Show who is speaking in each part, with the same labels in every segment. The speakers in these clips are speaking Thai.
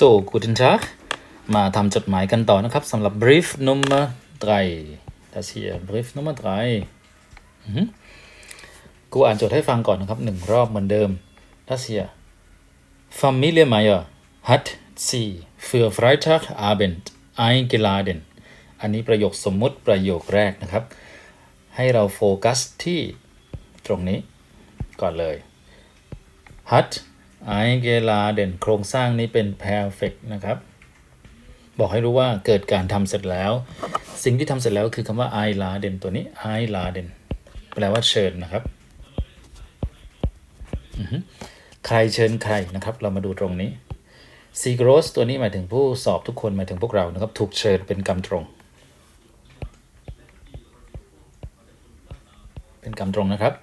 Speaker 1: So guten Tag มาทำจดหมายกันต่อนะครับสำหรับ brief Nummer 3 das hier brief Nummer 3อือหือกูอ่านจดให้ฟังก่อนนะครับหนึ่งรอบเหมือนเดิม das hier Familie Meyer hat sie für Freitagabend eingeladen อันนี้ประโยคสมมุติประโยคแรกนะครับ ให้เราโฟกัสที่ตรงนี้ก่อนเลย hat eingeladen โครงสร้างนี้เป็น perfect นะครับ บอกให้รู้ว่าเกิดการทำเสร็จแล้ว สิ่งที่ทำเสร็จแล้วคือคำว่า einladen ตัวนี้ einladen แปลว่าเชิญนะครับ ใครเชิญใครนะครับ เรามาดูตรงนี้ s e g r o s ตัวนี้หมายถึงผู้สอบทุกคนหมายถึงพวกเรานะครับ ถูกเชิญเป็นกรรมตรง เป็นกรรมตรงนะครับ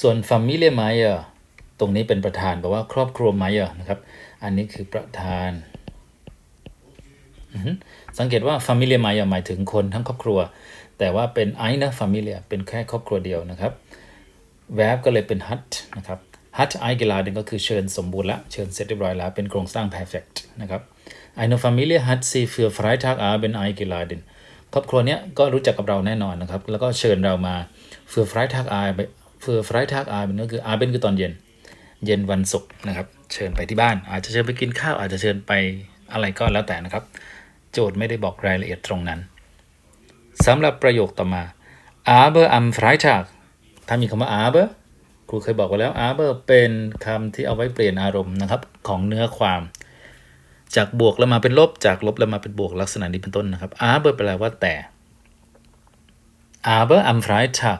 Speaker 1: ส่วน Familie Meyer รงนี้เป็นประธานแปลว่าครอบครัว Meyer นะครับ อันนี้คือประธาน สังเกตว่า Familie Meyer หมายถึงคนทั้งครอบครัว แต่ว่าเป็น eine Familie เป็นแค่ครอบครัวเดียวนะครับ verb ก็เลยเป็น hat นะครับ hat eingeladen ก็คือเชิญสมบูรณ์ละ เชิญเสร็จเรียบร้อยแล้ว เป็นโครงสร้าง perfect นะครับ eine Familie hat sie für Freitagabend eingeladen ครอบครัวเนี้ยก็รู้จักกับเราแน่นอนนะครับ แล้วก็เชิญเรามา für Freitagabend für Freitagabend ก็คือ abend คือตอนเย็น เย็นวันศุกร์นะครับ เชิญไปที่บ้าน อาจจะเชิญไปกินข้าวอาจจะเชิญไปอะไรก็แล้วแต่นะครับ โจทย์ไม่ได้บอกรายละเอียดตรงนั้นสำหรับประโยคต่อมา aber am Freitag ถ้ามีคำว่า aber ครูเคยบอกไว้แล้ว aber เป็นคำที่เอาไว้เปลี่ยนอารมณ์นะครับของเนื้อความ จากบวกแล้วมาเป็นลบ จากลบแล้วมาเป็นบวกลักษณะนี้เป็นต้นนะครับ aber แปลว่าแต่ aber am Freitag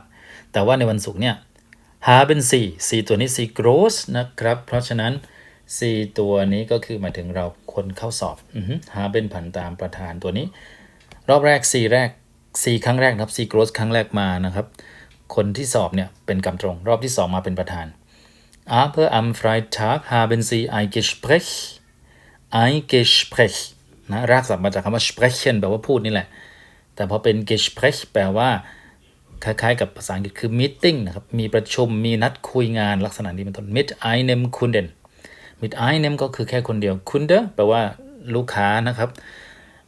Speaker 1: แต่ว่าในวันศุกร์เนี่ย haben sie sie ตัวนี้ sie groß นะครับ เพราะฉะนั้น sie ตัวนี้ก็คือหมายถึงเราคนเข้าสอบอือฮึ haben ผันตามประธานตัวนี้ รอบแรก sie แรก sie ครั้งแรกนะครับ sie groß ครั้งแรกมานะครับ คนที่สอบเนี่ยเป็นกำตรง รอบที่สองมาเป็นประธาน aber am Freitag haben sie ein Gespräch ein Gespräch นะรากศัพท์มาจากคำว่า sprechen แปลว่าพูดนี่แหละ แต่พอเป็น Gespräch แปลว่า คล้ายๆ กับภาษาอังกฤษคือ meeting นะครับ มีประชุม มีนัดคุยงานลักษณะนี้เป็นต้น mit einem Kunden mit einem ก็คือแค่คนเดียว Kunde แปลว่าลูกค้านะครับ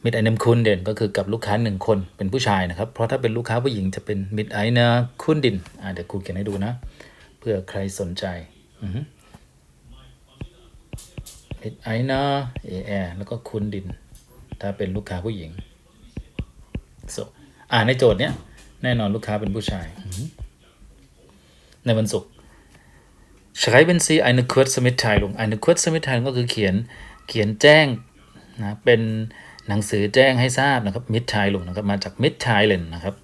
Speaker 1: mit einem Kunden ก็คือกับลูกค้าหนึ่งคนเป็นผู้ชายนะครับ เพราะถ้าเป็นลูกค้าผู้หญิงจะเป็น mit einer Kundin อ่าเดี๋ยวครูเขียนให้ดูนะ เพื่อใครสนใจอือฮึ mit einer er แล้วก็ Kundin ถ้าเป็นลูกค้าผู้หญิง so อ่าในโจทย์เนี้ย แน่นอนลูกค้าเป็นผู้ชาย ในวันศุกร์ schreiben Sie eine kurze Mitteilung eine kurze Mitteilung ก็คือเขียนเขียนแจ้งนะเป็นหนังสือแจ้งให้ทราบนะครับ Mitteilung นะครับมาจาก Mitteilen นะครับ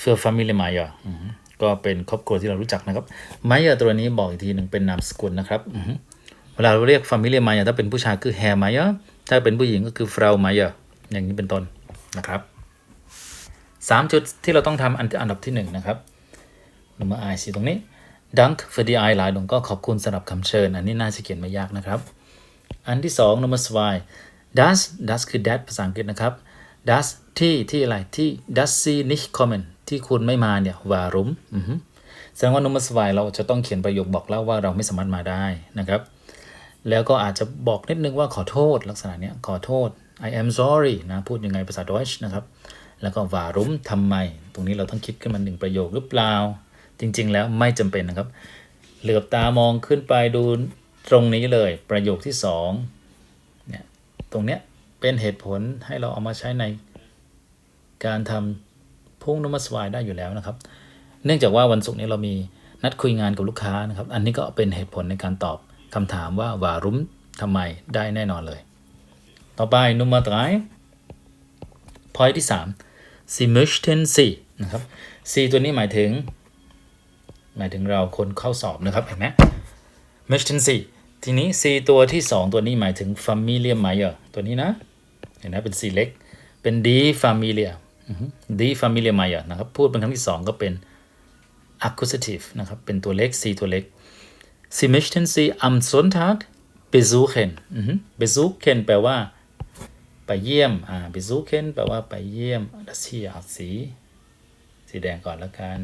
Speaker 1: für Familie Meyer อือฮึก็เป็นครอบครัวที่เรารู้จักนะครับ Meyer ตัวนี้บอกอีกทีหนึ่งเป็นนามสกุลนะครับเวลาเราเรียก Familie Meyer ถ้าเป็นผู้ชายคือ Herr Meyer ถ้าเป็นผู้หญิงก็คือ Frau Meyer อย่างนี้เป็นต้นนะครับ สามจุดที่เราต้องทำอันอันดับที่หนึ่งนะครับนมาไอซีตรงนี้ Dank für die Einladung ก็ขอบคุณสำหรับคำเชิญ อันนี้น่าจะเขียนไม่ยากนะครับ อันที่สอง Nummer zwei das das คือ that ภาษาอังกฤษนะครับ das ที่ที่อะไรที่ das sie nicht kommen ที่คุณไม่มาเนี่ย warum อือฮึแสดงว่า Nummer zwei เราจะต้องเขียนประโยคบอกเล่าว่าเราไม่สามารถมาได้นะครับแล้วก็อาจจะบอกนิดนึงว่าขอโทษลักษณะเนี้ยขอโทษ I am sorry นะ พูดยังไงภาษาดอยช์นะครับ แล้วก็ warum ทำไม ตรงนี้เราต้องคิดขึ้นมาหนึ่งประโยคหรือเปล่า จริง ๆ แล้วไม่จำเป็นนะครับ เหลือบตามองขึ้นไปดูตรงนี้เลยประโยคที่สองเนี่ยตรงเนี้ยเป็นเหตุผลให้เราเอามาใช้ในการทำพุ่งนมัสวายได้อยู่แล้วนะครับ เนื่องจากว่าวันศุกร์นี้เรามีนัดคุยงานกับลูกค้านะครับ อันนี้ก็เป็นเหตุผลในการตอบคำถามว่าวารุมทำไมได้แน่นอนเลย ต่อไปนุม r 3 point ที่ 3 Sie möchten Sie นะครับ Sie ตัวนี้หมายถึง หมายถึงเราคนเข้าสอบนะครับ เห็นไหม möchten Sie ทีนี้ C ตัวที่ 2 ตัวนี้หมายถึง Familie Meyer ตัวนี้นะ เห็นไหมเป็น C เล็ก เป็น die Familie อือฮึ die Familie Meyer นะครับ พูดเป็นครั้งที่ 2 ก็เป็น accusative นะครับ เป็นตัวเล็ก C ตัวเล็ก Sie möchten Sie am Sonntag besuchen besuchen แปลว่า ไปเยี่ยมอ่า besuchen แปลว่าไปเยี่ยม das hier เอาสีสีแดงก่อนแล้วกัน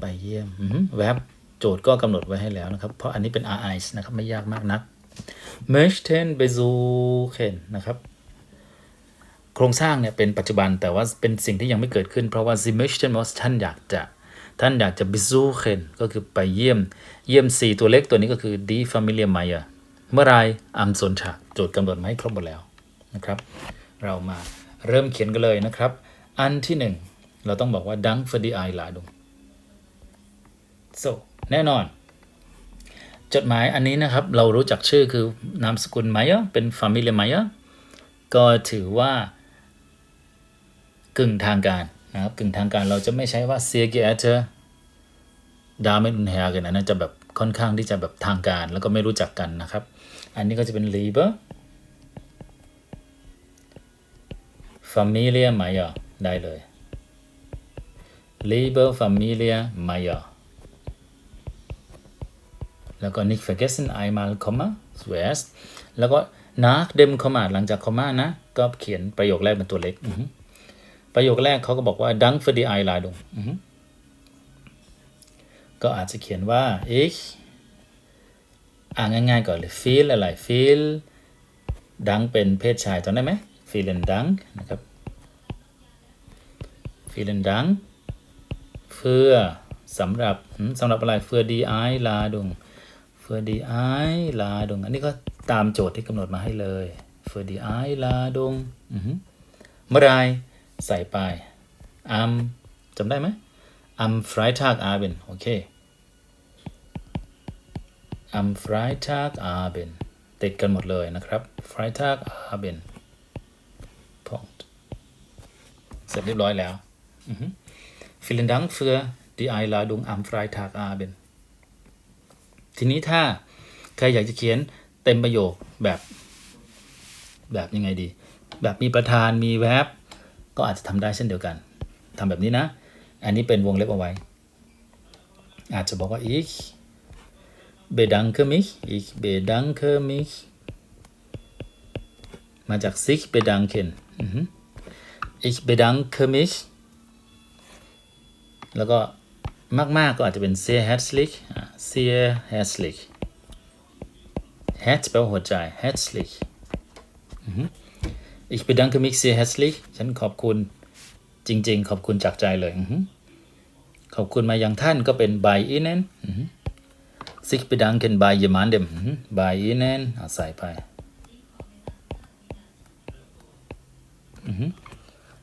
Speaker 1: ไปเยี่ยมอืแวบโจทย์ก็กำหนดไว้ให้แล้วนะครับ เพราะอันนี้เป็น r i นะครับ ไม่ยากมากนัก möchten besuchen นะครับ โครงสร้างเนี่ยเป็นปัจจุบันแต่ว่าเป็นสิ่งที่ยังไม่เกิดขึ้น เพราะว่า sie möchten ว่าท่านอยากจะท่านอยากจะ besuchen ก็คือไปเยี่ยม เยี่ยม 4 ตัวเล็กตัวนี้ก็คือ die Familie Meyer เมื่อไร am Sonntag โจทย์กำหนดมาให้ครบหมดแล้วนะครับ เรามาเริ่มเขียนกันเลยนะครับ อันที่หนึ่งเราต้องบอกว่า dank für die Einladung so แน่นอน จดหมายอันนี้นะครับ เรารู้จักชื่อคือนามสกุลไมเ r เป็น Familie Meyer ก็ถือว่ากึ่งทางการนะครับกึ่งทางการเราจะไม่ใช้ว่า sehr geehrte Damen und Herren อันนั้นจะแบบค่อนข้างที่จะแบบทางการแล้วก็ไม่รู้จักกันนะครับ อันนี้ก็จะเป็น lieber Familie Meyer ได้เลย lieber Familie Meyer แล้วก็ nicht vergessen einmal Komma zuerst แล้วก็ nach dem Komma หลังจาก Komma นะ ก็เขียนประโยคแรกเป็นตัวเล็ก ประโยคแรกเขาก็บอกว่า dank für die Einladung ก็อาจจะเขียนว่า ich อ่านง่ายๆก่อนเลย feel อะไร feel dank เป็นเพศชายจำได้ไหม vielen dank นะครับ vielen dank เพื่อสำหรับสำหรับอะไร für die Einladung für die Einladung อันนี้ก็ตามโจทย์ที่กำหนดมาให้เลย für die Einladung อือฮึเมื่อไรใส่ไป am จำได้ไหม am Freitagabend โอเค am Freitagabend ติดกันหมดเลยนะครับ Freitagabend Punkt เสร็จเรียบร้อยแล้ว Vielen Dank für die Einladung am Freitagabend ทีนี้ถ้าใครอยากจะเขียนเต็มประโยคแบบแบบยังไงดี แบบมีประธานมีแวบก็อาจจะทำได้เช่นเดียวกันทำแบบนี้นะ อันนี้เป็นวงเล็บเอาไว้ อาจจะบอกว่า ich bedanke mich ich bedanke mich มาจาก sich bedanken อือฮึ ich bedanke mich แล้วก็มากๆก็อาจจะเป็น sehr herzlich sehr herzlich herz แปลว่าหัวใจ herzlich อือฮึ ich bedanke mich sehr herzlich ฉันขอบคุณจริง ๆ ขอบคุณจากใจเลยอือฮึขอบคุณมายังท่านก็เป็น bei Ihnen อือฮึ sich bedanken bei jemandem bei Ihnen เอาใส่ไป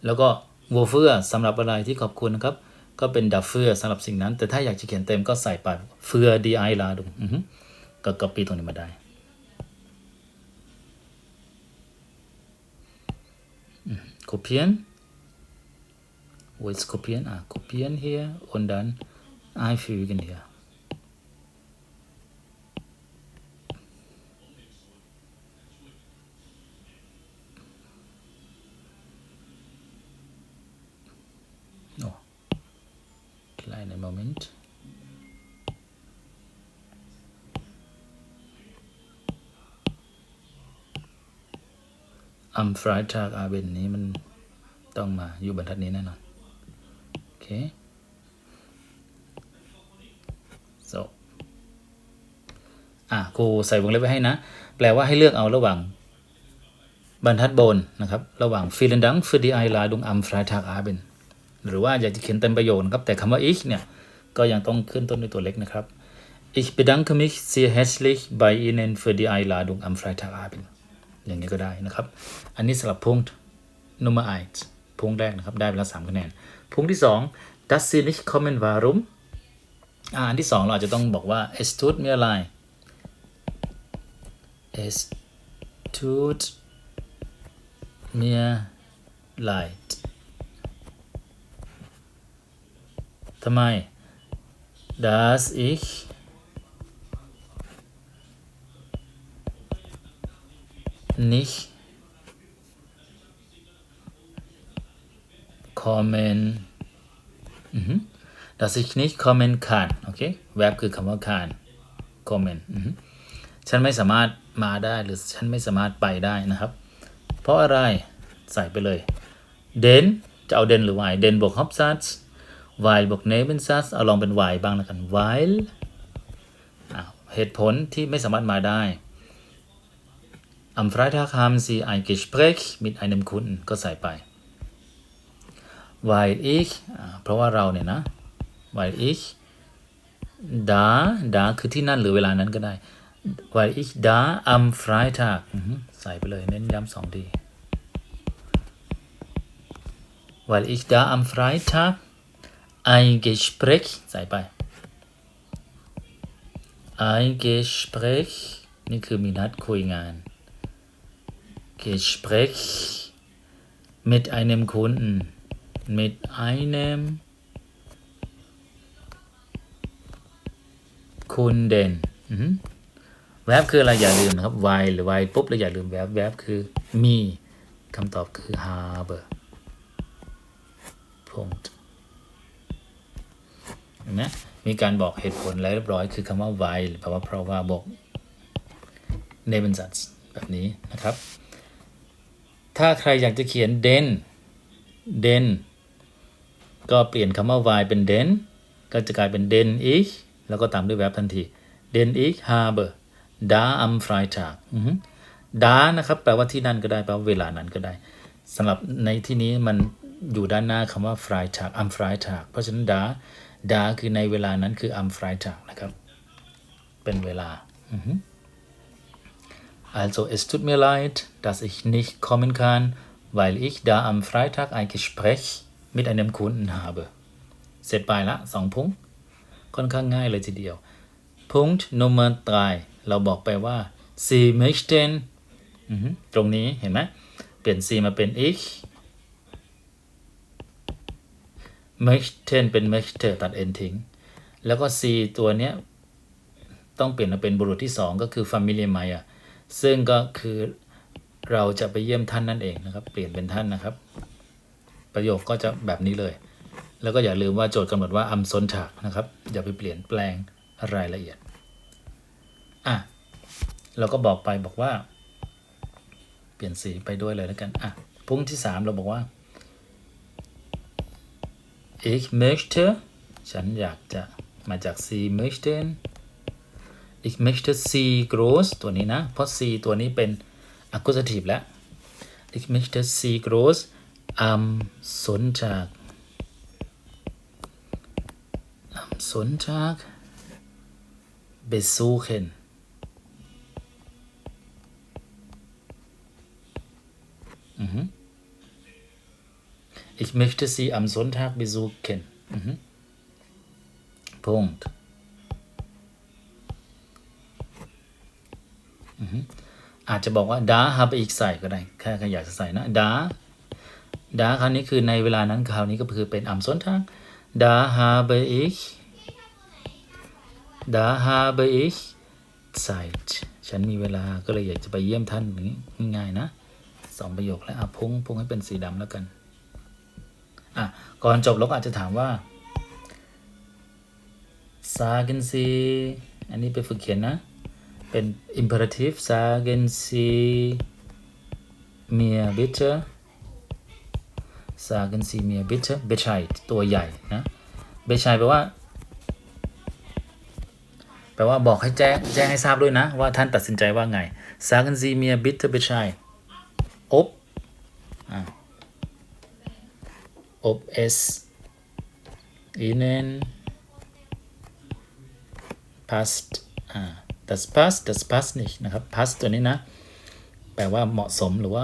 Speaker 1: แล้วก็ wofür สำหรับอะไรที่ขอบคุณนะครับ ก็เป็น dafür สำหรับสิ่งนั้น แต่ถ้าอยากจะเขียนเต็มก็ใส่ไป für die Einladung ก็ copy ตรงนี้มาได้ kopieren wo ist kopieren ah kopieren hier und dann einfügen hier Moment am Freitag Abend นี้มันต้องมาอยู่บรรทัดนี้แน่นอน โอเค so อะครูใส่วงเล็บไว้ให้นะ แปลว่าให้เลือกเอาระหว่างบรรทัดบนนะครับ ระหว่าง vielen Dank für die Einladung am Freitagabend หรือว่าอยากจะเขียนเต็มประโยคนะครับ แต่คำว่า ich เนี่ย ก็ยังต้องขึ้นต้นด้วยตัวเล็กนะครับ ich bedanke mich sehr herzlich bei Ihnen für die Einladung am Freitagabend อย่างนี้ก็ได้นะครับ อันนี้สำหรับพุง Nummer 1พุงแรกนะครับ ได้ไปแล้ว3คะแนน พุงที่ 2 das Sie nicht kommen warum อันที่ 2 เราอาจจะต้องบอกว่า es tut mir leid es tut mir leid ทำไม das ich nicht kommen mhm. dass ich nicht kommen kann โอเค verb คือคำว่า can kommen อือฮึฉันไม่สามารถมาได้หรือฉันไม่สามารถไปได้นะครับ เพราะอะไรใส่ไปเลย den จะเอา den หรือ why den บวก Hauptsatz weil บวก Nebensatz เอาลองเป็น why บ้างแล้วกัน weil เหตุผลที่ไม่สามารถมาได้ Am Freitag haben Sie ein Gespräch mit einem Kunden ก็ใส่ไป weil ich เพราะว่าเราเนี่ยนะ weil ich da da คือที่นั่นหรือเวลานั้นก็ได้ weil ich da am Freitag ใส่ไปเลยเน้นย้ำสองที weil ich da am Freitag ein Gespräch ใส่ไป ein Gespräch นี่คือมีนัดคุยงาน Gespräch mit einem Kunden mit einem Kunden แวบคืออะไรอย่าลืมนะครับ y หรือ y ปุ๊บแล้วอย่าลืมแวบแวบคือมีคำตอบคือ habe Punkt ห็นไหมมีการบอกเหตุผลแล้วเรียบร้อยคือคำว่า weil แปลว่าเพราะว่าบอก Nebensatz แบบนี้นะครับ ถ้าใครอยากจะเขียน den den ก็เปลี่ยนคำว่า weil เป็น den ก็จะกลายเป็น den ich แล้วก็ตามด้วย verb ทันที den ich habe da am Freitag อือฮึ da นะครับ แปลว่าที่นั่นก็ได้ แปลว่าเวลานั้นก็ได้สำหรับในที่นี้มันอยู่ด้านหน้าคำว่า Freitag am Freitag เพราะฉะนั้น da da คือในเวลานั้นคือ am Freitag นะครับ เป็นเวลา Also es tut mir leid, dass ich nicht kommen kann, weil ich da am Freitag ein Gespräch mit einem Kunden habe. เสร็จไปละสองพุงค่อนข้างง่ายเลยทีเดียว Punkt Nummer 3เราบอกไปว่า Sie möchten ตรงนี้เห็นไหมเปลี่ยน Sie มาเป็น ich möchten เป็น möchte ตัด n ทิ้ง แล้วก็ Sie ตัวเนี้ย ต้องเปลี่ยนมาเป็นบุรุษที่ 2 ก็คือ Familie Maya ซึ่งก็คือเราจะไปเยี่ยมท่านนั่นเองนะครับ เปลี่ยนเป็นท่านนะครับ ประโยคก็จะแบบนี้เลย แล้วก็อย่าลืมว่าโจทย์กำหนดว่าอัมซนถากนะครับ อย่าไปเปลี่ยนแปลงรายละเอียด อะ เราก็บอกไปบอกว่า เปลี่ยนสีไปด้วยเลยแล้วกัน อะ พุ่งที่ 3 เราบอกว่า ich möchte ฉันอยากจะมาจาก sie möchten ich möchte sie groß ตัวนี้นะ เพราะ sie ตัวนี้เป็น accusative แล้ว ich möchte sie groß am Sonntag am Sonntag besuchen Ich möchte sie am Sonntag besuchen อือฮึ Punkt อือฮึอาจจะบอกว่า da habe ich ใส่ก็ได้แค่แค่อยากจะใส่นะ da da คราวนี้คือในเวลานั้นคราวนี้ก็คือเป็น am Sonntag da habe ich da habe ich Zeit ฉันมีเวลาก็เลยอยากจะไปเยี่ยมท่านอย่างนี้ง่ายๆนะสองประโยคแล้วอะพุ่งพุ่งให้เป็นสีดำแล้วกัน อะก่อนจบเราก็อาจจะถามว่า sagen Sie อันนี้ไปฝึกเขียนนะ เป็น imperative sagen Sie mir bitte sagen Sie mir bitte Bescheid ตัวใหญ่นะ Bescheid แปลว่า แปลว่าบอกให้แจ้งแจ้งให้ทราบด้วยนะ ว่าท่านตัดสินใจว่าไง sagen Sie mir bitte Bescheid ob อ่า ob s inen past อ่า das passt das passt nicht นะครับ passt ตัวนี้นะ แปลว่าเหมาะสมหรือว่า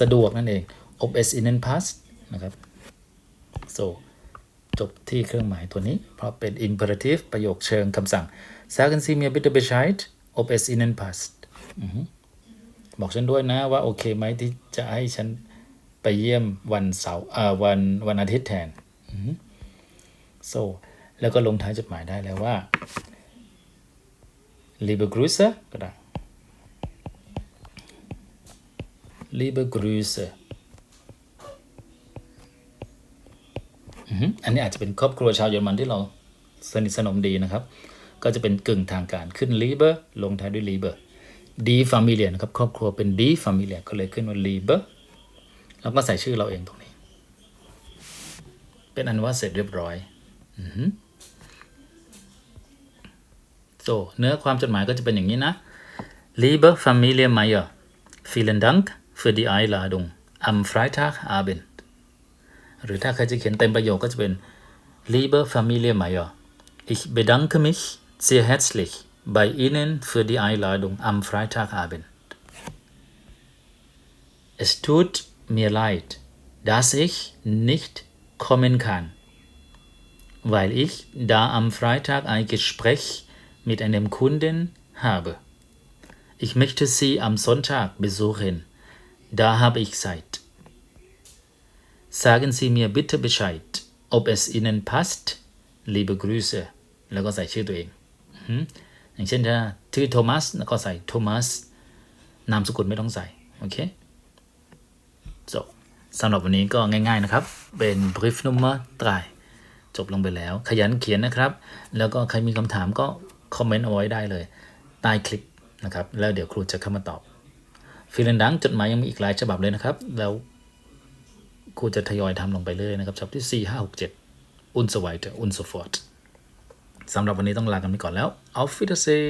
Speaker 1: สะดวกนั่นเอง ob s inen passt นะครับ so จบที่เครื่องหมายตัวนี้ เพราะเป็น imperative ประโยคเชิงคำสั่ง sagen Sie mir bitte Bescheid ob es ihnen passt บอกฉันด้วยนะว่าโอเคไหมที่จะให้ฉัน ไปเยี่ยมวันเสาร์อ่าวันวันอาทิตย์แทนอือฮึ so แล้วก็ลงท้ายจดหมายได้แล้วว่า liebe Grüße ก็ได้ liebe Grüße อันนี้อาจจะเป็นครอบครัวชาวเยอรมันที่เราสนิทสนมดีนะครับ ก็จะเป็นกึ่งทางการขึ้น liebe ลงท้ายด้วย liebe die Familie นะครับ ครอบครัวเป็น die Familie ก็เลยขึ้นว่า liebe แล้วก็ใส่ชื่อเราเองตรงนี้ เป็นอันว่าเสร็จเรียบร้อยอือฮึ so เนื้อความจดหมายก็จะเป็นอย่างนี้นะ Liebe Familie Meyer vielen Dank für die Einladung am Freitagabend หรือถ้าใครจะเขียนเต็มประโยคก็จะเป็น Liebe Familie Meyer ich bedanke mich sehr herzlich bei Ihnen für die Einladung am Freitagabend Es tut mir leid, dass ich nicht kommen kann, weil ich da am Freitag ein Gespräch mit einem Kunden habe. Ich möchte Sie am Sonntag besuchen. Da habe ich Zeit. Sagen Sie mir bitte Bescheid, ob es Ihnen passt. Liebe Grüße. แล้วก็ใส่ชื่อตัวเองอือหืออย่างเช่นถ้าชื่อโทมัสแล้วก็ใส่โทมัส นามสกุลไม่ต้องใส่ โอเค จบสำหรับวันนี้ก็ง่าย ๆนะครับ เป็น brief number 3จบลงไปแล้ว ขยันเขียนนะครับ แล้วก็ใครมีคำถามก็คอมเมนต์เอาไว้ได้เลย ใต้คลิปนะครับ แล้วเดี๋ยวครูจะเข้ามาตอบฟิลเลนดังจดหมายยังมีอีกหลายฉบับเลยนะครับ แล้วครูจะทยอยทำลงไปเรื่อยนะครับฉบับที่ 4 5 6 7อุนสวัยเตอร์อุนสฟอร์ตสำหรับวันนี้ต้องลากันไปก่อนแล้ว auf Wiedersehen